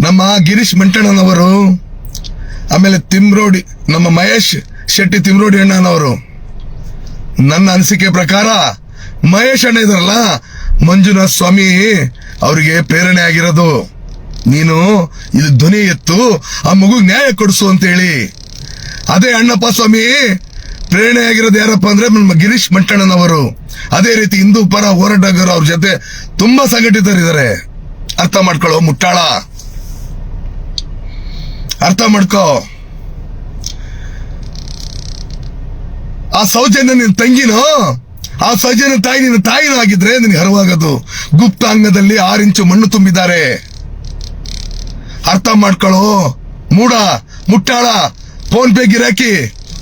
ನಮ್ಮ ಗಿರೀಶ್ ಮಂಟಣ್ಣನವರು, ಆಮೇಲೆ ತಿಮ್ರೋಡಿ, ನಮ್ಮ ಮಹೇಶ್ ಶೆಟ್ಟಿ ತಿಮ್ರೋಡಿ ಅಣ್ಣನವರು. ನನ್ನ ಅನಿಸಿಕೆ ಪ್ರಕಾರ, ಮಹೇಶ್ ಅಣ್ಣ ಇದಾರಲ್ಲ ಮಂಜುನಾಥ ಸ್ವಾಮಿ ಅವರಿಗೆ ಪ್ರೇರಣೆ ಆಗಿರೋದು. ನೀನು ಇದು ಧ್ವನಿ ಎತ್ತು, ಆ ಮಗು ನ್ಯಾಯ ಕೊಡಿಸು ಅಂತೇಳಿ. ಅದೇ ಅಣ್ಣಪ್ಪ ಸ್ವಾಮಿ, ಪ್ರೇರಣೆ ಆಗಿರೋದು ಯಾರಪ್ಪ ಅಂದ್ರೆ ನಮ್ಮ ಗಿರೀಶ್ ಮಂಟಣ್ಣನವರು. ಅದೇ ರೀತಿ ಹಿಂದೂ ಪರ ಹೋರಾಟಗಾರರು ಅವ್ರ ಜೊತೆ ತುಂಬಾ ಸಂಘಟಿತರಿದ್ದಾರೆ. ಅರ್ಥ ಮಾಡ್ಕೊಳ್ಳೋ ಮುಟ್ಟಾಳ. ಅರ್ಥ ಮಾಡ್ಕೋ. ಆ ಸೌಜನ್ಯ ನಿನ್ ತಂಗಿನೋ, ಆ ಸೌಜನ್ಯ ತಾಯಿ ನಿನ್ನ ತಾಯಿನೂ ಆಗಿದ್ರೆ ನಿನಗೆ ಹರವಾಗದು ಗುಪ್ತಾಂಗದಲ್ಲಿ ಆರು ಇಂಚು ಮಣ್ಣು ತುಂಬಿದ್ದಾರೆ. ಅರ್ಥ ಮಾಡ್ಕೊಳ್ಳೋ ಮೂಡ, ಮುಟ್ಟಾಳ, ಫೋನ್ ಪೇ ಗಿರಾಕಿ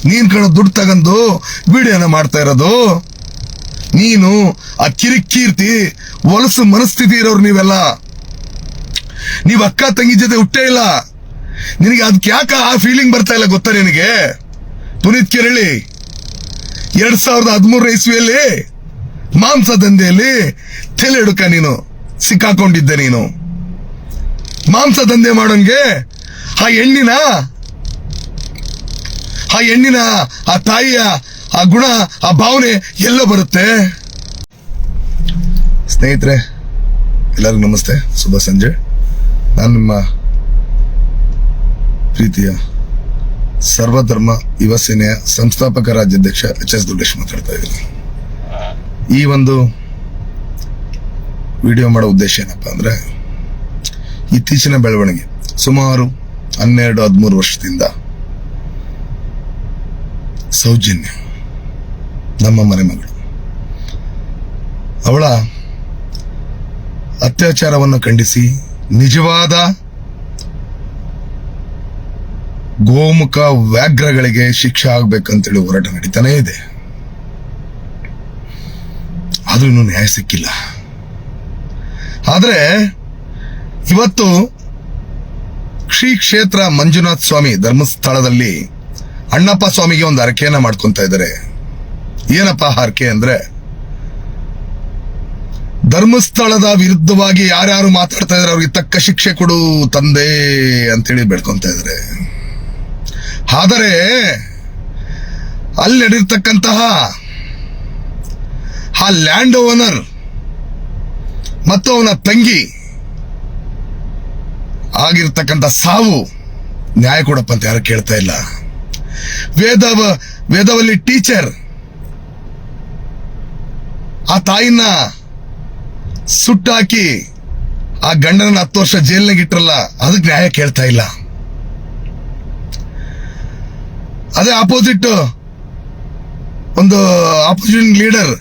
ನೀನ್ ಕಣ ದುಡ್ಡು ತಗೊಂಡು ವಿಡಿಯೋನ ಮಾಡ್ತಾ ಇರೋದು. ನೀನು ಆ ಕಿರಿಕೀರ್ತಿ ಒಲಸು ಮನಸ್ಥಿತಿ ಇರೋರು ನೀವೆಲ್ಲ. ನೀವ್ ಅಕ್ಕ ತಂಗಿ ಜೊತೆ ಹುಟ್ಟೇ ಇಲ್ಲ. ನಿನಗೆ ಅದಕ್ಕೆ ಯಾಕೆ ಆ ಫೀಲಿಂಗ್ ಬರ್ತಾ ಇಲ್ಲ ಗೊತ್ತಾ ನಿನಗೆ? ಪುನೀತ್ ಕಿರಳಿ, ಎರಡ್ ಸಾವಿರದ ಹದಿಮೂರನೇ ಇಸ್ವಿಯಲ್ಲಿ, ಮಾಂಸ ದಂಧೆಯಲ್ಲಿ ತಲೆ ಹಿಡುಕ ನೀನು, ಸಿಕ್ಕಾಕೊಂಡಿದ್ದೆ ನೀನು. ಮಾಂಸ ದಂಧೆ ಮಾಡೋಂಗೆ ಆ ಹೆಣ್ಣಿನ ಆ ಹೆಣ್ಣಿನ, ಆ ತಾಯಿಯ, ಆ ಗುಣ, ಆ ಭಾವನೆ ಎಲ್ಲೋ ಬರುತ್ತೆ. ಸ್ನೇಹಿತರೆ, ಎಲ್ಲರಿಗೂ ನಮಸ್ತೆ. ಶುಭ ಸಂಜೆ ನಾನು ನಿಮ್ಮ ಪ್ರೀತಿಯ ಸರ್ವಧರ್ಮ ಯುವ ಸೇನೆಯ ಸಂಸ್ಥಾಪಕ ರಾಜ್ಯಾಧ್ಯಕ್ಷ ಎಚ್ ಎಸ್ ದುಡ್ಡೇಶ್ ಮಾತಾಡ್ತಾ ಇದ್ದೀನಿ. ಈ ಒಂದು ವಿಡಿಯೋ ಮಾಡೋ ಉದ್ದೇಶ ಏನಪ್ಪ ಅಂದ್ರೆ, ಇತ್ತೀಚಿನ ಬೆಳವಣಿಗೆ, ಸುಮಾರು ಹನ್ನೆರಡು, ಹದಿಮೂರು ವರ್ಷದಿಂದ ಸೌಜನ್ಯ ನಮ್ಮ ಮನೆಮಗಳು. ಅವಳ ಅತ್ಯಾಚಾರವನ್ನು ಖಂಡಿಸಿ ನಿಜವಾದ ಗೋಮುಖ ವ್ಯಾಘ್ರಗಳಿಗೆ ಶಿಕ್ಷೆ ಆಗ್ಬೇಕಂತೇಳಿ ಹೋರಾಟ ನಡೀತಾನೆ ಇದೆ. ಅದು ಇನ್ನೂ ನ್ಯಾಯ ಸಿಕ್ಕಿಲ್ಲ. ಆದ್ರೆ ಇವತ್ತು ಶ್ರೀ ಕ್ಷೇತ್ರ ಮಂಜುನಾಥ ಸ್ವಾಮಿ ಧರ್ಮಸ್ಥಳದಲ್ಲಿ ಅಣ್ಣಪ್ಪ ಸ್ವಾಮಿಗೆ ಒಂದು ಹರಕೆಯನ್ನ ಮಾಡ್ಕೊಂತ ಇದ್ದಾರೆ. ಏನಪ್ಪ ಹರಕೆ ಅಂದ್ರೆ ಧರ್ಮಸ್ಥಳದ ವಿರುದ್ಧವಾಗಿ ಯಾರ್ಯಾರು ಮಾತಾಡ್ತಾ ಇದಾರೆ ಅವ್ರಿಗೆ ತಕ್ಕ ಶಿಕ್ಷೆ ಕೊಡು ತಂದೆ ಅಂತೇಳಿ ಬೆಳ್ಕೊಂತ ಇದ್ದಾರೆ. ಆದರೆ ಅಲ್ಲಿ ನಡೆದಿರ್ತಕ್ಕಂತಹ ಆ ಲ್ಯಾಂಡ್ ಓನರ್ ಮತ್ತು ಅವನ ತಂಗಿ ಆಗಿರ್ತಕ್ಕಂಥ ಸಾವು ನ್ಯಾಯ ಕೊಡಪ್ಪ ಅಂತ ಯಾರು ಕೇಳ್ತಾ ಇಲ್ಲ. ವೇದವ, ವೇದವಲ್ಲಿ ಟೀಚರ್ ಆ ತಾಯಿನ ಸುಟ್ಟಾಕಿ ಆ ಗಂಡನ ಹತ್ತು ವರ್ಷ ಜೈಲಿನಾಗಿಟ್ರಲ್ಲ ಅದಕ್ಕೆ ನ್ಯಾಯ ಕೇಳ್ತಾ ಇಲ್ಲ. ಅದೇ ಆಪೋಸಿಟ್ ಒಂದು ಆಪೋಸಿಷನ್ ಲೀಡರ್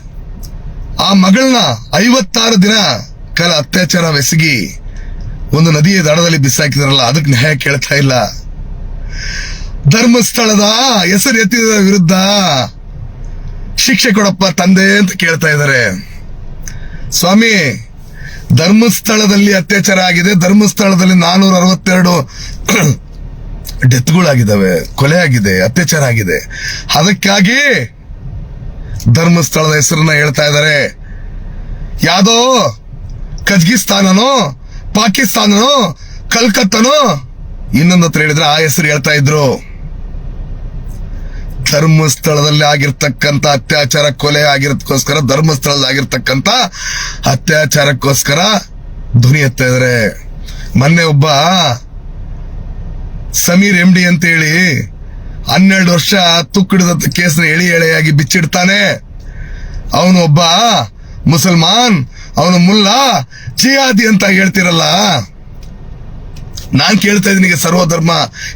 ಆ ಮಗಳನ್ನ ಐವತ್ತಾರು ದಿನ ಕಾಲ ಅತ್ಯಾಚಾರವೆಸಗಿ ಒಂದು ನದಿಯ ದಡದಲ್ಲಿ ಬಿಸಾಕಿದಾರಲ್ಲ, ಅದಕ್ಕೆ ನ್ಯಾಯ ಕೇಳ್ತಾ ಇಲ್ಲ. ಧರ್ಮಸ್ಥಳದ ಹೆಸರು ಎತ್ತಿದ ವಿರುದ್ಧ ಶಿಕ್ಷೆ ಕೊಡಪ್ಪ ತಂದೆ ಅಂತ ಕೇಳ್ತಾ ಇದ್ದಾರೆ. ಸ್ವಾಮಿ, ಧರ್ಮಸ್ಥಳದಲ್ಲಿ ಅತ್ಯಾಚಾರ ಆಗಿದೆ. ಧರ್ಮಸ್ಥಳದಲ್ಲಿ ನಾನೂರ ಅರವತ್ತೆರಡು ಡೆತ್ಗಳಾಗಿದ್ದಾವೆ ಕೊಲೆ ಆಗಿದೆ ಅತ್ಯಾಚಾರ ಆಗಿದೆ. ಅದಕ್ಕಾಗಿ ಧರ್ಮಸ್ಥಳದ ಹೆಸರನ್ನ ಹೇಳ್ತಾ ಇದ್ದಾರೆ. ಯಾವುದೋ ಕಜ್ಗಿಸ್ತಾನನೋ, ಪಾಕಿಸ್ತಾನನೋ, ಕಲ್ಕತ್ತನೋ, ಇನ್ನೊಂದು ಹತ್ರ ಹೇಳಿದ್ರೆ ಆ ಹೆಸರು ಹೇಳ್ತಾ ಇದ್ರು. ಧರ್ಮಸ್ಥಳದಲ್ಲಿ ಆಗಿರ್ತಕ್ಕಂಥ ಅತ್ಯಾಚಾರ, ಕೊಲೆ ಆಗಿರೋದಕ್ಕೋಸ್ಕರ ಧರ್ಮಸ್ಥಳದಲ್ಲಿ ಆಗಿರ್ತಕ್ಕಂಥ ಅತ್ಯಾಚಾರಕ್ಕೋಸ್ಕರ ಧ್ವನಿ ಎತ್ತಾ ಇದಾರೆ ಮೊನ್ನೆ ಒಬ್ಬ ಸಮೀರ್ ಎಂ ಡಿ ಅಂತೇಳಿ ಹನ್ನೆರಡು ವರ್ಷ ತುಕ್ಕಿಡಿದಂತ ಕೇಸ್ನ ಎಳಿ ಎಳೆಯಾಗಿ ಬಿಚ್ಚಿಡ್ತಾನೆ. ಅವನು ಒಬ್ಬ ಮುಸಲ್ಮಾನ್, ಅವನು ಮುಲ್ಲಾ, ಜಿಯಾದಿ ಅಂತ ಹೇಳ್ತಿರಲ್ಲ. ನಾನ್ ಕೇಳ್ತಾ ಇದೀನಿ ಸರ್ವಧರ್ಮ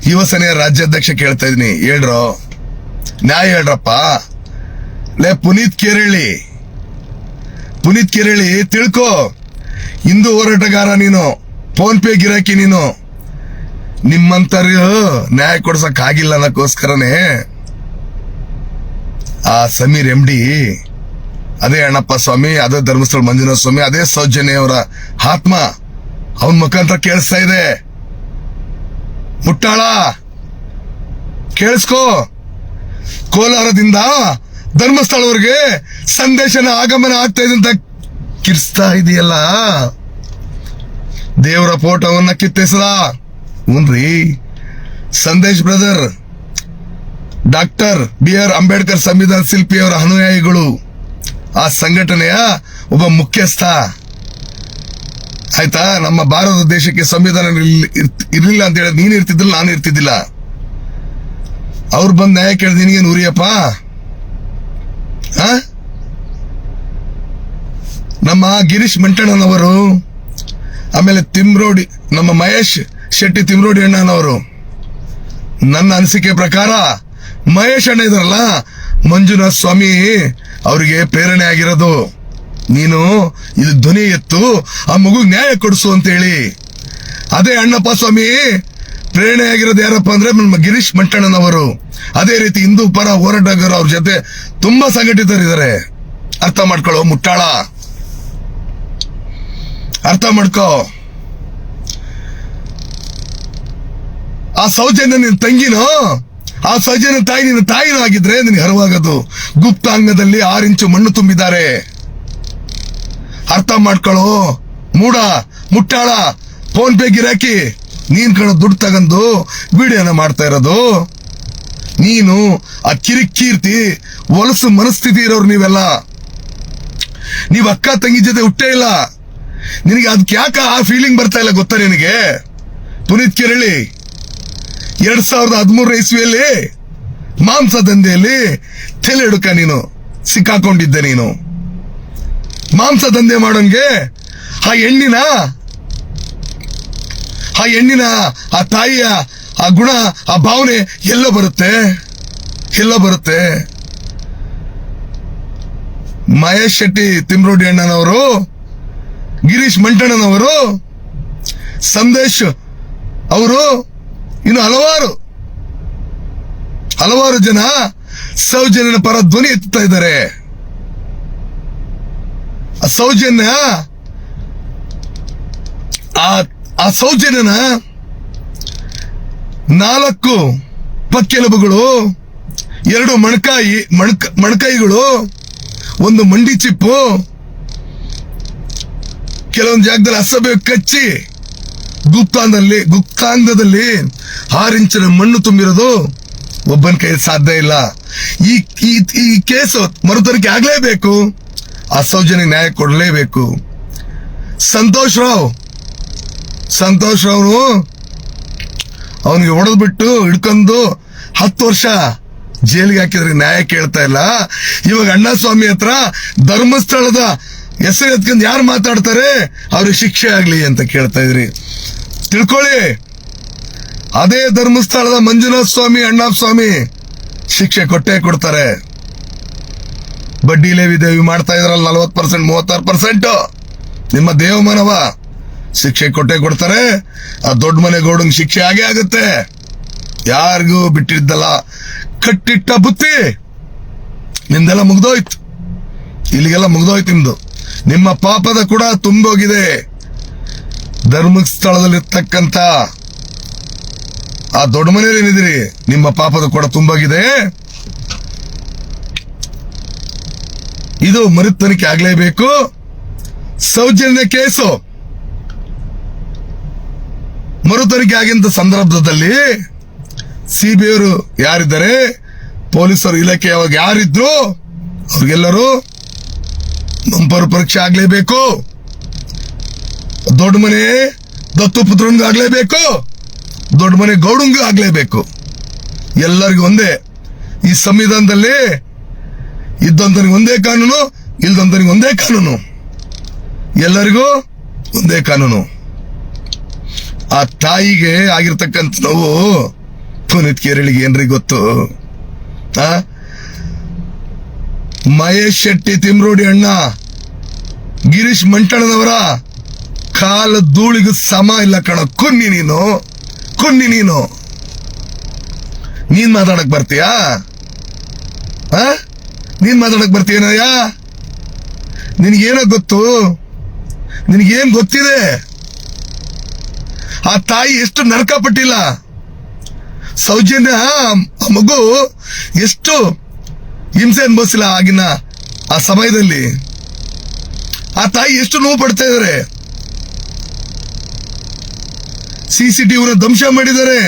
ಯುವ ಸೇನೆಯ ರಾಜ್ಯಾಧ್ಯಕ್ಷ ಕೇಳ್ತಾ ಇದೀನಿ ಹೇಳ್ರು? ನ್ಯಾಯ ಹೇಳ್ರಪ್ಪ. ಲೇ, ಪುನೀತ್ ಕೇರಳಿ. ಪುನೀತ್ ಕೇರಳಿ, ತಿಳ್ಕೋ. ಹಿಂದೂ ಹೋರಾಟಗಾರ ನೀನು, ಫೋನ್ ಪೇ ಗಿರಾಕಿ ನೀನು. ನಿಮ್ಮಂತರು ನ್ಯಾಯ ಕೊಡ್ಸಕ್ ಆಗಿಲ್ಲ ಅನ್ನಕ್ಕೋಸ್ಕರನೇ ಆ ಸಮೀರ್ ಎಂ ಡಿ ಅದೇ ಅಣ್ಣಪ್ಪ ಸ್ವಾಮಿ, ಅದೇ ಧರ್ಮಸ್ಥಳ ಮಂಜುನಾಥ ಸ್ವಾಮಿ, ಅದೇ ಸೌಜನ್ಯವರ ಆತ್ಮ ಅವನ ಮುಖಾಂತರ ಕೇಳಿಸ್ತಾ ಇದೆ. ಮುಟ್ಟಾಳ, ಕೇಳಿಸ್ಕೋ. ಕೋಲಾರದಿಂದ ಧರ್ಮಸ್ಥಳವರೆಗೆ ಸಂದೇಶನ ಆಗಮನ ಆಗ್ತಾ ಇದೆ ಅಂತ ಕಿರ್ಸ್ತಾ ಇದೆಯಲ್ಲ? ದೇವರ ಫೋಟೋವನ್ನ ಕಿತ್ತೆಸದ. ಉನ್ರಿ Sandesh brother doctor B R Ambedkar ಸಂವಿಧಾನ ಶಿಲ್ಪಿಯವರ ಅನುಯಾಯಿಗಳು. ಆ ಸಂಘಟನೆಯ ಒಬ್ಬ ಮುಖ್ಯಸ್ಥ. ಆಯ್ತಾ? ನಮ್ಮ ಭಾರತ ದೇಶಕ್ಕೆ ಸಂವಿಧಾನ ಇರಲಿಲ್ಲ ಅಂತ ಹೇಳಿದ್ ನೀನು ಇರ್ತಿದ್ದಿಲ್ಲ, ನಾನು ಇರ್ತಿದ್ದಿಲ್ಲ. ಅವ್ರು ಬಂದು ನ್ಯಾಯ ಕೇಳಿದ ನಿನಗೇನು ಉರಿಯಪ್ಪ? ನಮ್ಮ ಗಿರೀಶ್ ಮಂಟಣ್ಣನವರು, ಆಮೇಲೆ ತಿಮ್ರೋಡಿ, ನಮ್ಮ ಮಹೇಶ್ ಶೆಟ್ಟಿ ತಿಮ್ರೋಡಿ ಅಣ್ಣನವರು. ನನ್ನ ಅನಿಸಿಕೆ ಪ್ರಕಾರ ಮಹೇಶ್ ಅಣ್ಣ ಇದಾರಲ್ಲ ಮಂಜುನಾಥ್ ಸ್ವಾಮಿ ಅವರಿಗೆ ಪ್ರೇರಣೆ ಆಗಿರೋದು. ನೀನು ಇದು ಧ್ವನಿ ಎತ್ತು, ಆ ಮಗುಗೆ ನ್ಯಾಯ ಕೊಡಿಸು ಅಂತ ಹೇಳಿ ಅದೇ ಅಣ್ಣಪ್ಪ ಸ್ವಾಮಿ, ಪ್ರೇರಣೆ ಆಗಿರೋದು ಯಾರಪ್ಪ ಅಂದ್ರೆ ಗಿರೀಶ್ ಮಂಟಣ್ಣನವರು. ಅದೇ ರೀತಿ ಹಿಂದೂ ಪರ ಹೋರಾಟಗಾರರು ಅವ್ರ ಜೊತೆ ತುಂಬಾ ಸಂಘಟಿತರಿದ್ದಾರೆ ಅರ್ಥ ಮಾಡ್ಕೊಳ್ಳೋ ಮುಟ್ಟಾಳ? ಅರ್ಥ ಮಾಡ್ಕೋ. ಆ ಸೌಜನ್ಯ ನಿನ್ ತಂಗಿನೋ, ಆ ಸೌಜನ್ಯ ತಾಯಿ ನಿನ್ನ ತಾಯಿನೂ ಆಗಿದ್ರೆ ನಿನಗೆ ಹರವಾಗದು ಗುಪ್ತಾಂಗದಲ್ಲಿ ಆರು ಇಂಚು ಮಣ್ಣು ತುಂಬಿದ್ದಾರೆ. ಅರ್ಥ ಮಾಡ್ಕೊಳ್ಳೋ. ಮೂಡ, ಮುಟ್ಟಾಳ, ಫೋನ್ ಪೇ ಗಿರಾಕಿ ನೀನ್ ಕಣ ದುಡ್ಡು ತಗೊಂಡು ವಿಡಿಯೋನ ಮಾಡ್ತಾ ಇರೋದು. ನೀನು ಆ ಕಿರಿಕೀರ್ತಿ, ಹೊಲಸು ಮನಸ್ಥಿತಿ ಇರೋರು ನೀವೆಲ್ಲ. ನೀವ್ ಅಕ್ಕ ತಂಗಿ ಜೊತೆ ಹುಟ್ಟೇ ಇಲ್ಲ. ನಿನಗೆ ಅದಕ್ಕೆ ಯಾಕ ಆ ಫೀಲಿಂಗ್ ಬರ್ತಾ ಇಲ್ಲ ಗೊತ್ತಾ ನಿನಗೆ? ಪುನೀತ್ ಕೆರಳಿ ಎರಡ್ ಸಾವಿರದ ಹದಿಮೂರರ ಇಸ್ವಿಯಲ್ಲಿ ಮಾಂಸ ದಂಧೆಯಲ್ಲಿ ತಲೆ ಹುಡುಕ ನೀನು, ಸಿಕ್ಕಾಕೊಂಡಿದ್ದೆ ನೀನು. ಮಾಂಸ ದಂಧೆ ಮಾಡೋಂಗೆ ಆ ಹೆಣ್ಣಿನ ಆ ಹೆಣ್ಣಿನ, ಆ ತಾಯಿಯ, ಆ ಗುಣ, ಆ ಭಾವನೆ ಎಲ್ಲ ಬರುತ್ತೆ? ಎಲ್ಲ ಬರುತ್ತೆ? ಮಹೇಶ್ ಶೆಟ್ಟಿ, ತಿಮ್ರೋಡಿ ಅಣ್ಣನವರು, ಗಿರೀಶ್ ಮಂಟಣ್ಣನವರು, ಸಂದೇಶ್ ಅವರು ಇನ್ನು ಹಲವಾರು ಹಲವಾರು ಜನ ಸೌಜನ್ಯನ ಪರ ಧ್ವನಿ ಎತ್ತಾ ಇದ್ದಾರೆ. ಆ ಸೌಜನ್ಯ, ಆ ಸೌಜನ್ಯನ ನಾಲ್ಕು ಪಕ್ಕೆಲುಬುಗಳು, ಎರಡು ಮಣಕಾಯಿ, ಮಣಕ, ಮಣಕಾಯಿಗಳು, ಒಂದು ಮಂಡಿ ಚಿಪ್ಪು, ಕೆಲವೊಂದು ಜಾಗದಲ್ಲಿ ಅಸಭ್ಯ ಕಚ್ಚಿ ಗುಪ್ತಾಂಗದಲ್ಲಿ ಗುಪ್ತಾಂಗದಲ್ಲಿ ಆರಿಂಚಿನ ಮಣ್ಣು ತುಂಬಿರೋದು ಒಬ್ಬನ ಕೈ ಸಾಧ್ಯ ಇಲ್ಲ. ಈ, ಈ- ಕೇಸು ಮರುತರಿಕೆ ಆಗ್ಲೇಬೇಕು. ಆ ಸೌಜನ್ಯ ನ್ಯಾಯ ಕೊಡಲೇಬೇಕು. ಸಂತೋಷ್ ರಾವ್, ಸಂತೋಷ್ ರಾವ್ನು ಅವನಿಗೆ ಹೊಡೆದ್ಬಿಟ್ಟು ಹಿಡ್ಕೊಂಡು ಹತ್ತು ವರ್ಷ ಜೈಲಿಗೆ ಹಾಕಿದ್ರೆ ನ್ಯಾಯ ಕೇಳ್ತಾ ಇಲ್ಲ. ಇವಾಗ ಅಣ್ಣಾಸ್ವಾಮಿ ಹತ್ರ ಧರ್ಮಸ್ಥಳದ ಹೆಸರು ಎತ್ಕೊಂಡು ಯಾರು ಮಾತಾಡ್ತಾರೆ? ಅವ್ರಿಗೆ ಶಿಕ್ಷೆ ಆಗಲಿ ಅಂತ ಕೇಳ್ತಾ ಇದ್ರಿ. ತಿಳ್ಕೊಳ್ಳಿ. ಅದೇ ಧರ್ಮಸ್ಥಳದ ಮಂಜುನಾಥ ಸ್ವಾಮಿ ಅಣ್ಣಾಪ್ ಸ್ವಾಮಿ ಶಿಕ್ಷೆ ಕೊಟ್ಟೇ ಕೊಡ್ತಾರೆ. ಬಡ್ಡಿ ಲೇವಿ ದೇವಿ ಮಾಡ್ತಾ ಇದ್ರಲ್ಲ ನಲ್ವತ್ ಪರ್ಸೆಂಟ್, ಮೂವತ್ತಾರು ಪರ್ಸೆಂಟ್. ನಿಮ್ಮ ದೇವಮಾನವ ಶಿಕ್ಷೆ ಕೊಟ್ಟೆ ಕೊಡ್ತಾರೆ. ಆ ದೊಡ್ಡ ಮನೆ ಗೌಡಂಗ್ ಶಿಕ್ಷೆ ಆಗೇ ಆಗುತ್ತೆ. ಯಾರಿಗೂ ಬಿಟ್ಟಿದ್ದಲ್ಲ ಕಟ್ಟಿಟ್ಟ ಬುತ್ತಿ ನಿಂದೆಲ್ಲ ಮುಗ್ದೋಯ್ತು. ಇಲ್ಲಿಗೆಲ್ಲ ಮುಗ್ದೋಯ್ತು ನಿಮ್ದು. ನಿಮ್ಮ ಪಾಪದ ಕೂಡ ತುಂಬೋಗಿದೆ. ಧರ್ಮಸ್ಥಳದಲ್ಲಿರ್ತಕ್ಕಂಥ ಆ ದೊಡ್ಡ ಮನೆಯಲ್ಲಿ ಏನಿದಿರಿ ನಿಮ್ಮ ಪಾಪದ ಕೂಡ ತುಂಬೋಗಿದೆ. ಇದು ಮರುತನಿಕೆ ಆಗ್ಲೇಬೇಕು. ಸೌಜನ್ಯ ಕೇಸು. ಮರುತನಿಕೆ ಆಗಿದ್ದ ಸಂದರ್ಭದಲ್ಲಿ ಸಿಬಿಐರು ಯಾರಿದ್ದಾರೆ? ಪೊಲೀಸರು ಇಲಾಖೆ ಯಾರಿದ್ರು? ಅವ್ರಿಗೆಲ್ಲರೂ ಮಂಪರು ಪರೀಕ್ಷೆ ಆಗ್ಲೇಬೇಕು. ದೊಡ್ಡ ಮನೆ ದತ್ತು ಪುತ್ರನ್ಗೂ ಆಗ್ಲೇಬೇಕು. ದೊಡ್ಡ ಮನೆ ಗೌಡಂಗೂ ಆಗ್ಲೇಬೇಕು. ಎಲ್ಲರಿಗೂ ಒಂದೇ. ಈ ಸಂವಿಧಾನದಲ್ಲಿ ಇದ್ದಂತನಿಗೆ ಒಂದೇ ಕಾನೂನು, ಇಲ್ದಂತನಿಗೆ ಒಂದೇ ಕಾನೂನು. ಎಲ್ಲರಿಗೂ ಒಂದೇ ಕಾನೂನು. ಆ ತಾಯಿಗೆ ಆಗಿರ್ತಕ್ಕಂಥ ನೋವು ಪುನೀತ್ ಕೇರಳಿಗೆ ಏನ್ರಿ ಗೊತ್ತು? ಆ? ಮಹೇಶ್ ಶೆಟ್ಟಿ, ತಿಮ್ರೋಡಿ ಅಣ್ಣ, ಗಿರೀಶ್ ಮಂಟಣದವರ ಕಾಲ ಧೂಳಿಗೂ ಸಮ ಇಲ್ಲ ಕಣ. ಕೊನ್ನಿ ನೀನು ಕೊನ್ನಿ ನೀನು. ನೀನ್ ಮಾತಾಡಕ್ ಬರ್ತೀಯಾ? ನೀನ್ ಮಾತಾಡಕ್ ಬರ್ತೀಯನಯ್ಯ ನಿನಗೇನೋ ಗೊತ್ತು? ನಿನಗೇನ್ ಗೊತ್ತಿದೆ? ಆ ತಾಯಿ ಎಷ್ಟು ನರಕ ಪಟ್ಟಿಲ್ಲ ಸೌಜನ್ಯ ಮಗು ಎಷ್ಟು ಹಿಂಸೆ ಅನುಭವಿಸಿಲ್ಲ ಆಗಿನ ಆ ಸಮಯದಲ್ಲಿ ಆ ತಾಯಿ ಎಷ್ಟು ನೋವು ಪಡ್ತಾ ಇದಾರೆ ಸಿಸಿಟಿವಿನ ಧ್ವಂಸ ಮಾಡಿದ್ದಾರೆ.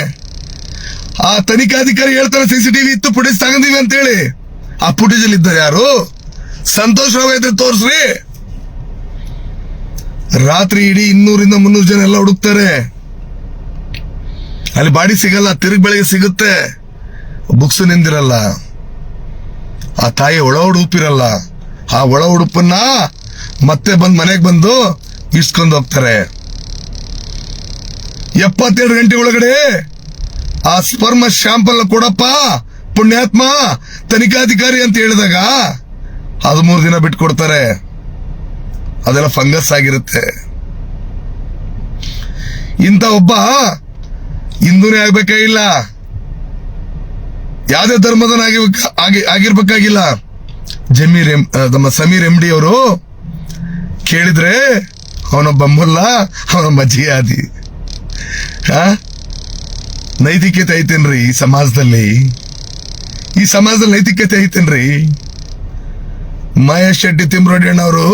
ಆ ತನಿಖಾಧಿಕಾರಿ ಹೇಳ್ತಾರೆ ಸಿಸಿಟಿವಿ ಇತ್ತು, ಫುಟೇಜ್ ತಗೊಂಡಿವಿ ಅಂತ ಹೇಳಿ ಆ ಫುಟೇಜ್ ಅಲ್ಲಿ ಇದ್ದಾರೆ ಯಾರು? ಸಂತೋಷ್ ರಾವ್ ಇದ್ರೆ ತೋರಿಸ್ರಿ. ರಾತ್ರಿ ಇಡೀ ಇನ್ನೂರಿಂದ ಮುನ್ನೂರು ಜನ ಎಲ್ಲ ಹುಡುಕ್ತಾರೆ. ಅಲ್ಲಿ ಬಾಡಿ ಸಿಗಲ್ಲ, ತಿರುಗಿ ಬೆಳಗ್ಗೆ ಸಿಗುತ್ತೆ. ಬುಕ್ಸ್ ನಿಂದಿರಲ್ಲ. ಆ ತಾಯಿ ಒಳ ಉಡುಪಿರಲ್ಲ, ಆ ಒಳ ಉಡುಪನ್ನ ಮತ್ತೆ ಬಂದು ಮನೆಗೆ ಬಂದು ಇಸ್ಕೊಂಡು ಹೋಗ್ತಾರೆ. ಎಪ್ಪತ್ತೆರಡು ಗಂಟೆ ಒಳಗಡೆ ಆ ಸ್ಪರ್ಮ ಶಾಂಪಲ್ ಕೊಡಪ್ಪ, ಪುಣ್ಯಾತ್ಮ, ತನಿಖಾಧಿಕಾರಿ ಅಂತ ಹೇಳಿದಾಗ ಹದಿಮೂರು ದಿನ ಬಿಟ್ಟು ಕೊಡ್ತಾರೆ ಅದೆಲ್ಲ ಫಂಗಸ್ ಆಗಿರುತ್ತೆ. ಇಂಥ ಒಬ್ಬ ಹಿಂದೂನೇ ಆಗ್ಬೇಕಾಗಿಲ್ಲ ಯಾವುದೇ ಧರ್ಮದನಾಗಿ ಆಗಿ, ಆಗಿರ್ಬೇಕಾಗಿಲ್ಲ. ಜಮೀರ್ ಎಂ ನಮ್ಮ ಸಮೀರ್ ಎಂ ಡಿ ಅವರು ಕೇಳಿದ್ರೆ, ಅವನೊಬ್ಬ ಮುಲ್ಲ, ಅವನೊಬ್ಬ ಜಿಯಾದಿ. ಹಾ ನೈತಿಕತೆ ಐತೇನ್ರಿ ಈ ಸಮಾಜದಲ್ಲಿ? ಈ ಸಮಾಜದಲ್ಲಿ ನೈತಿಕತೆ ಐತೇನ್ರಿ? ಮಹೇಶ್ ಶೆಟ್ಟಿ ತಿಮ್ರೋಡಿ ಅಣ್ಣವರು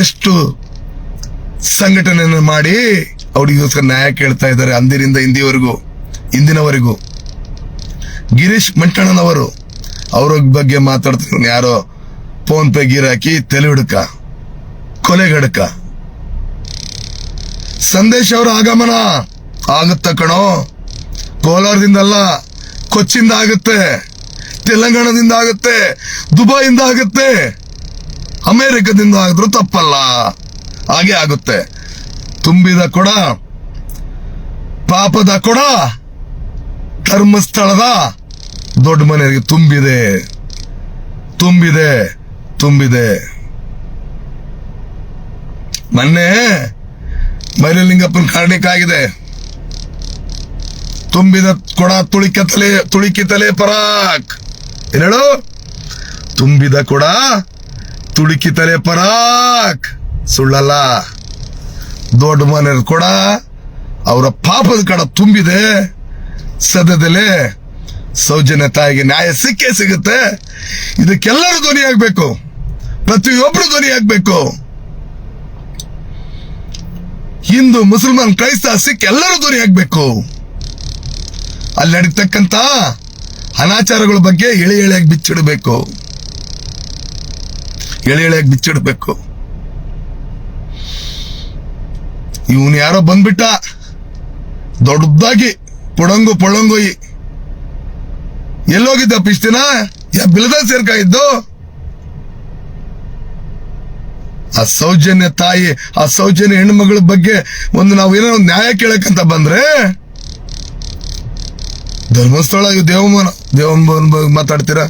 ಎಷ್ಟು ಸಂಘಟನೆಯನ್ನು ಮಾಡಿ, ಅವ್ರಿಗೋಸ್ಕರ ನ್ಯಾಯ ಕೇಳ್ತಾ ಇದ್ದಾರೆ ಅಂದಿನಿಂದ ಇಂದಿವರೆಗೂ ಇಂದಿನವರೆಗೂ ಗಿರೀಶ್ ಮಂಟಣ್ಣನವರು. ಅವ್ರ ಬಗ್ಗೆ ಮಾತಾಡ್ತಿದ್ರು ಯಾರೋ? ಫೋನ್ ಪೇ ಗಿರಾಕಿ ತಲೆ ಹುಡುಕ. ಕೊಲೆಗಡಕ ಸಂದೇಶ್ ಅವರ ಆಗಮನ. ಆಗುತ್ತ ಕಣೋ? ಕೋಲಾರದಿಂದಲ್ಲ, ಕೊಚ್ಚಿಂದ ಆಗುತ್ತೆ. ತೆಲಂಗಾಣದಿಂದ ಆಗುತ್ತೆ. ದುಬೈಯಿಂದ ಆಗುತ್ತೆ. ಅಮೆರಿಕದಿಂದ ಆಗಿದ್ರು ತಪ್ಪಲ್ಲ. ಹಾಗೆ ಆಗುತ್ತೆ. ತುಂಬಿದ ಕೊಡ. ಪಾಪದ ಕೊಡ. ಧರ್ಮಸ್ಥಳದ ದೊಡ್ಡ ಮನೆಗೆ ತುಂಬಿದೆ. ತುಂಬಿದೆ. ತುಂಬಿದೆ. ಮೊನ್ನೆ ಮೈಲಿಂಗಪ್ಪನ ಕಾರಣಕ್ಕಾಗಿದೆ. ತುಂಬಿದ ಕೊಡ ತುಳಿಕ ತಲೆ ತುಳಿಕಿ ತಲೆ ಪರಾಕ್. ಏನೇಳು ತುಂಬಿದ ಕೊಡ ತುಳುಕಿ ತಲೆ ಪರಾಕ್. ಸುಳ್ಳಲ್ಲ. ದೊಡ್ಡ ಮನೆ ಕೊಡ ಅವರ ಪಾಪದ ಕಡ ತುಂಬಿದೆ. ಸದ್ಯದಲ್ಲೇ ಸೌಜನ್ಯ ತಾಯಿಗೆ ನ್ಯಾಯ ಸಿಕ್ಕೇ ಸಿಗುತ್ತೆ. ಇದಕ್ಕೆಲ್ಲರೂ ಧ್ವನಿ ಆಗ್ಬೇಕು. ಪ್ರತಿಯೊಬ್ಬರು ಧ್ವನಿ ಆಗ್ಬೇಕು. ಹಿಂದೂ, ಮುಸಲ್ಮಾನ್, ಕ್ರೈಸ್ತ, ಸಿಖ್ ಎಲ್ಲರೂ ಧ್ವನಿ ಆಗ್ಬೇಕು. ಅಲ್ಲಿ ನಡೀತಕ್ಕಂತ ಅನಾಚಾರಗಳ ಬಗ್ಗೆ ಎಳೆ ಎಳೆಯಾಗಿ ಬಿಚ್ಚಿಡಬೇಕು. ಎಳೆ ಎಳೆಯಾಗಿ ಬಿಚ್ಚಿಡಬೇಕು. ಇವನು ಯಾರೋ ಬಂದ್ಬಿಟ್ಟ. ದೊಡ್ಡದಾಗಿ ಪೊಡಂಗು ಪೊಳಂಗುಯಿ. ಎಲ್ಲೋಗಿದ್ದಪ್ಪ ಪಿಸ್ತಿನ ಯಾ ಬಿಲದ ಸೇರ್ಕಾಯಿದ್ದು ಆ ಸೌಜನ್ಯ ತಾಯಿ, ಆ ಸೌಜನ್ಯ ಹೆಣ್ಮಗಳ ಬಗ್ಗೆ ಒಂದು ನಾವು ಏನೋ ನ್ಯಾಯ ಕೇಳಕ್ಕಂತ ಬಂದ್ರೆ? ಧರ್ಮಸ್ಥಳ ಇವು ದೇವಮ್ಮನ ದೇವಮ್ಮನ ಬಗ್ಗೆ ಮಾತಾಡ್ತೀರಾ?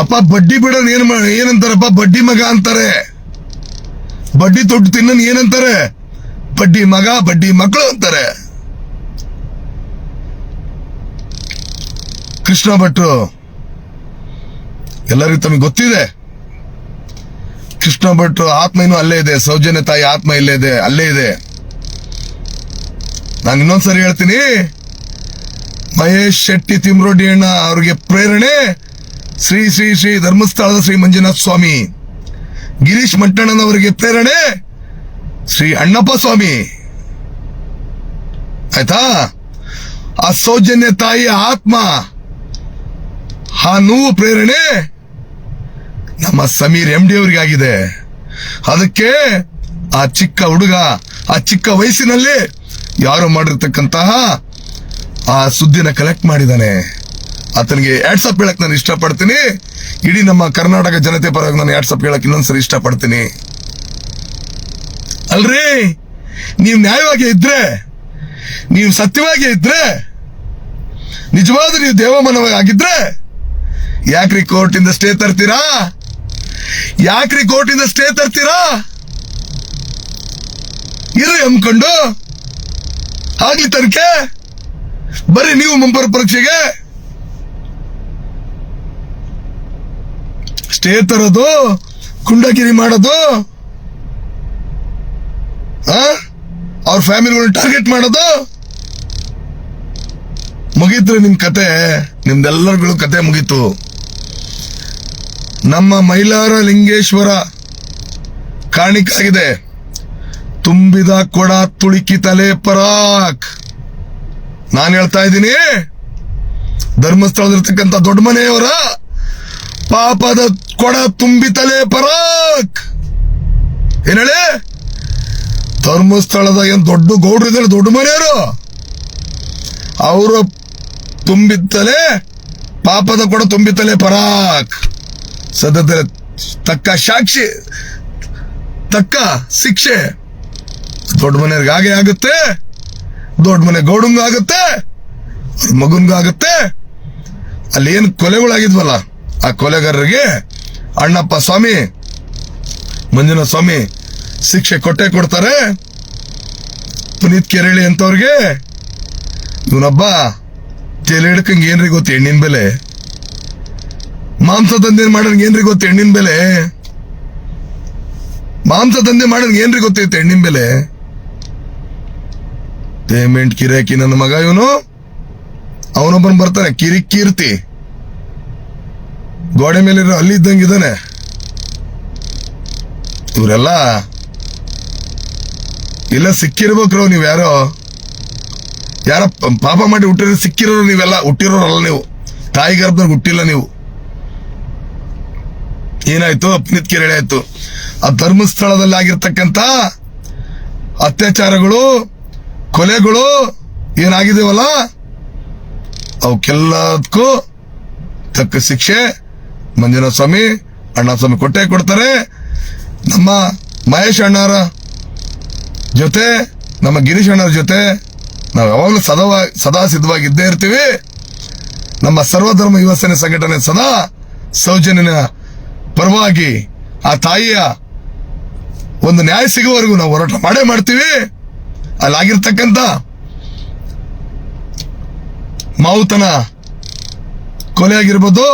ಅಪ್ಪ ಬಡ್ಡಿ ಬಿಡೋನ್ ಏನ್ ಏನಂತಾರಪ್ಪ? ಬಡ್ಡಿ ಮಗ ಅಂತಾರೆ. ಬಡ್ಡಿ ತೊಟ್ಟು ತಿನ್ನನ್ ಏನಂತಾರೆ? ಬಡ್ಡಿ ಮಗ, ಬಡ್ಡಿ ಮಕ್ಕಳು ಅಂತಾರೆ. ಕೃಷ್ಣ ಭಟ್ರು ಎಲ್ಲರಿಗೂ ತಮಗೆ ಗೊತ್ತಿದೆ. ಕೃಷ್ಣ ಭಟ್ರು ಆತ್ಮ ಇನ್ನೂ ಅಲ್ಲೇ ಇದೆ, ಸೌಜನ್ಯ ತಾಯಿ ಆತ್ಮ ಇಲ್ಲೇ ಇದೆ, ಅಲ್ಲೇ ಇದೆ. ನಾನು ಇನ್ನೊಂದ್ಸರಿ ಹೇಳ್ತೀನಿ. ಮಹೇಶ್ ಶೆಟ್ಟಿ ತಿಮ್ರೋಡಿ ಅಣ್ಣ ಅವ್ರಿಗೆ ಪ್ರೇರಣೆ, ಶ್ರೀ ಶ್ರೀ ಶ್ರೀ ಧರ್ಮಸ್ಥಳದ ಶ್ರೀ ಮಂಜುನಾಥ ಸ್ವಾಮಿ. ಗಿರೀಶ್ ಮಂಟಣ್ಣನವರಿಗೆ ಪ್ರೇರಣೆ, ಶ್ರೀ ಅಣ್ಣಪ್ಪ ಸ್ವಾಮಿ. ಆಯ್ತಾ? ಆ ಸೌಜನ್ಯ ತಾಯಿಯ ಆತ್ಮ. ಆ ನೋವು ಪ್ರೇರಣೆ ನಮ್ಮ ಸಮೀರ್ ಎಂ ಡಿ ಅವರಿಗಾಗಿದೆ. ಅದಕ್ಕೆ ಆ ಚಿಕ್ಕ ಹುಡುಗ, ಆ ಚಿಕ್ಕ ವಯಸ್ಸಿನಲ್ಲಿ ಯಾರು ಮಾಡಿರ್ತಕ್ಕಂತಹ ಆ ಸುದ್ದಿನ ಕಲೆಕ್ಟ್ ಮಾಡಿದಾನೆ ಆತನಿಗೆ ಆಟ್ಸಪ್ ಹೇಳಕ್ ನಾನು ಇಷ್ಟಪಡ್ತೀನಿ. ಇಡೀ ನಮ್ಮ ಕರ್ನಾಟಕ ಜನತೆ ಪರವಾಗಿ ನಾನು ಆಟ್ಸಪ್ ಹೇಳಕ್ ಇನ್ನೊಂದ್ಸರಿ ಇಷ್ಟಪಡ್ತೀನಿ. ಅಲ್ರಿ, ನೀವು ನ್ಯಾಯವಾಗಿ ಇದ್ರೆ, ನೀವು ಸತ್ಯವಾಗಿ ಇದ್ರೆ, ನಿಜವಾದ ನೀವು ದೇವಮನವಾಗಿ ಆಗಿದ್ರೆ ಯಾಕ್ರಿ ಕೋರ್ಟಿಂದ ಸ್ಟೇ ತರ್ತೀರಾ? ಯಾಕ್ರಿ ಕೋರ್ಟಿಂದ ಸ್ಟೇ ತರ್ತೀರಾ? ಇರು ಎಂಕೊಂಡು ಆಗ್ಲಿ ತರಕೆ ಬರ್ರಿ ನೀವು ಮುಂಬರ ಪರೀಕ್ಷೆಗೆ. ಸ್ಟೇ ತರೋದು ಕುಂಡಗಿರಿ ಮಾಡೋದು? ಅವ್ರ ಫ್ಯಾಮಿಲಿಗಳನ್ನ ಟಾರ್ಗೆಟ್ ಮಾಡೋದು. ಮುಗೀತು ನಿಮ್ ಕತೆ. ನಿಮ್ದೆಲ್ಲರಿಗೂ ಕತೆ ಮುಗೀತು. ನಮ್ಮ ಮೈಲಾರ ಲಿಂಗೇಶ್ವರ ಕಾಣಿಕಾಗಿದೆ ತುಂಬಿದ ಕೊಡ ತುಳುಕಿ ತಲೆ ಪರಾಕ್. ನಾನು ಹೇಳ್ತಾ ಇದ್ದೀನಿ, ಧರ್ಮಸ್ಥಳದಲ್ಲಿರ್ತಕ್ಕಂಥ ದೊಡ್ಡ ಮನೆಯವರ ಪಾಪದ ಕೊಡ ತುಂಬಿತಲೆ ಪರಾಕ್. ಏನ್ ಹೇಳಿ? ಧರ್ಮಸ್ಥಳದ ಏನ್ ದೊಡ್ಡ ಗೌಡ್ರು ಇದ್ದಾರೆ, ದೊಡ್ಡ ಮನೆಯವರು? ಅವರು ತುಂಬಿತ್ತಲೆ ಪಾಪದ ಕೊಡ ತುಂಬಿತ್ತಲೆ ಪರಾಕ್. ಸದ್ಯದಲ್ಲಿ ತಕ್ಕ ಸಾಕ್ಷಿ, ತಕ್ಕ ಶಿಕ್ಷೆ. ದೊಡ್ಡ ಮನೆಯವ್ರಿಗೆ ಹಾಗೆ ಆಗುತ್ತೆ. ದೊಡ್ಡ ಮನೆ ಗೌಡಂಗ ಆಗುತ್ತೆ. ಮಗನ್ಗೂ ಆಗುತ್ತೆ. ಅಲ್ಲಿ ಏನು ಕೊಲೆಗಳಾಗಿದ್ವಲ್ಲ, ಆ ಕೊಲೆಗಾರರಿಗೆ ಅಣ್ಣಪ್ಪ ಸ್ವಾಮಿ, ಮಂಜುನಾಥ ಸ್ವಾಮಿ ಶಿಕ್ಷೆ ಕೊಟ್ಟೆ ಕೊಡ್ತಾರೆ. ಪುನೀತ್ ಕೆರಳಿ ಅಂತವ್ರಿಗೆ. ಇವನೊಬ್ಬ ತಲೆ ಹಿಡ್ಕಂಗೆ ಏನ್ರಿ ಗೊತ್ತು ಹೆಣ್ಣಿನ ಬೆಲೆ? ಮಾಂಸ ದಂಧೆ ಮಾಡೋನ್ಗೆ ಏನ್ರಿ ಗೊತ್ತು ಹೆಣ್ಣಿನ ಬೆಲೆ? ಮಾಂಸ ದಂಧೆ ಮಾಡೋನ್ಗೆ ಏನ್ರಿ ಗೊತ್ತೈತೆ ಹೆಣ್ಣಿನ ಬೆಲೆ? ಪೇಮೆಂಟ್ ಕಿರಾಕಿ ನನ್ನ ಮಗ ಇವನು. ಅವನೊಬ್ಬನ್ ಬರ್ತಾನೆ, ಕಿರಿ ಕೀರ್ತಿ. ಗೋಡೆ ಮೇಲಿರೋ ಅಲ್ಲಿ ಇದ್ದಂಗಿದ್ದಾನೆ ಇವರೆಲ್ಲ ಇಲ್ಲ ಸಿಕ್ಕಿರ್ಬೇಕ್ರೋ ನೀವು ಯಾರೋ? ಯಾರ ಪಾಪ ಮಾಡಿ ಹುಟ್ಟಿರೋ ಸಿಕ್ಕಿರೋರು ನೀವೆಲ್ಲ, ಹುಟ್ಟಿರೋರಲ್ಲ ನೀವು. ತಾಯಿ ಗರ್ಭದಾಗ ಹುಟ್ಟಿಲ್ಲ ನೀವು. ಏನಾಯ್ತು? ಪುನೀತ್ ಕಿರಳೆ ಆಯ್ತು. ಆ ಧರ್ಮಸ್ಥಳದಲ್ಲಿ ಆಗಿರ್ತಕ್ಕಂತ ಅತ್ಯಾಚಾರಗಳು, ಕೊಲೆಗಳು ಏನಾಗಿದೆವಲ್ಲ? ಅವಕ್ಕೆಲ್ಲದಕ್ಕೂ ತಕ್ಕ ಶಿಕ್ಷೆ ಮಂಜುನಾಥ ಸ್ವಾಮಿ ಅಣ್ಣ ಸ್ವಾಮಿ ಕೊಟ್ಟೆ ಕೊಡ್ತಾರೆ. ನಮ್ಮ ಮಹೇಶ್ ಅಣ್ಣರ ಜೊತೆ, ನಮ್ಮ ಗಿರೀಶ್ ಅಣ್ಣರ ಜೊತೆ ನಾವು ಯಾವಾಗಲೂ ಸದಾ ಸದಾ ಸಿದ್ಧವಾಗಿದ್ದೇ ಇರ್ತೀವಿ. ನಮ್ಮ ಸರ್ವಧರ್ಮ ಯುವ ಸೇನೆ ಸಂಘಟನೆ ಸದಾ ಸೌಜನ್ಯನ ಪರವಾಗಿ ಆ ತಾಯಿಯ ಒಂದು ನ್ಯಾಯ ಸಿಗುವವರೆಗೂ ನಾವು ಹೋರಾಟ ಮಾಡೇ ಮಾಡ್ತೀವಿ. ಅಲ್ಲಾಗಿರ್ತಕ್ಕಂಥ ಮಾವುತನ ಕೊಲೆ ಆಗಿರ್ಬೋದು,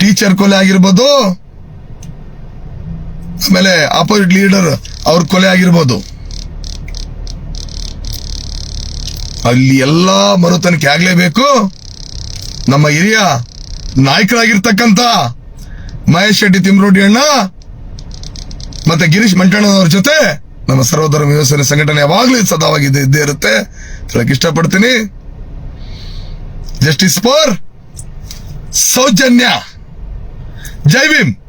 ಟೀಚರ್ ಕೊಲೆ ಆಗಿರ್ಬೋದು, ಆಮೇಲೆ ಆಪೋಸಿಟ್ ಲೀಡರ್ ಅವ್ರ ಕೊಲೆ ಆಗಿರ್ಬೋದು. ಅಲ್ಲಿ ಎಲ್ಲ ಮರುತನಕ್ಕೆ ಆಗಲೇಬೇಕು. ನಮ್ಮ ಹಿರಿಯ ನಾಯಕರಾಗಿರ್ತಕ್ಕಂಥ ಮಹೇಶ್ ಶೆಟ್ಟಿ ತಿಮ್ರೋಡಿ ಅಣ್ಣ ಮತ್ತೆ ಗಿರೀಶ್ ಮಂಟಣ್ಣನವ್ರ ಜೊತೆ ನಮ್ಮ ಸರ್ವೋದರ ಯುವಸೇನೆ ಸಂಘಟನೆ ಯಾವಾಗಲೂ ಸದಾವಾಗಿ ಇದ್ದೇ ಇರುತ್ತೆ. ಹೇಳಕ್ ಇಷ್ಟಪಡ್ತೀನಿ. Justice for Sowjanya. Jai Bhim.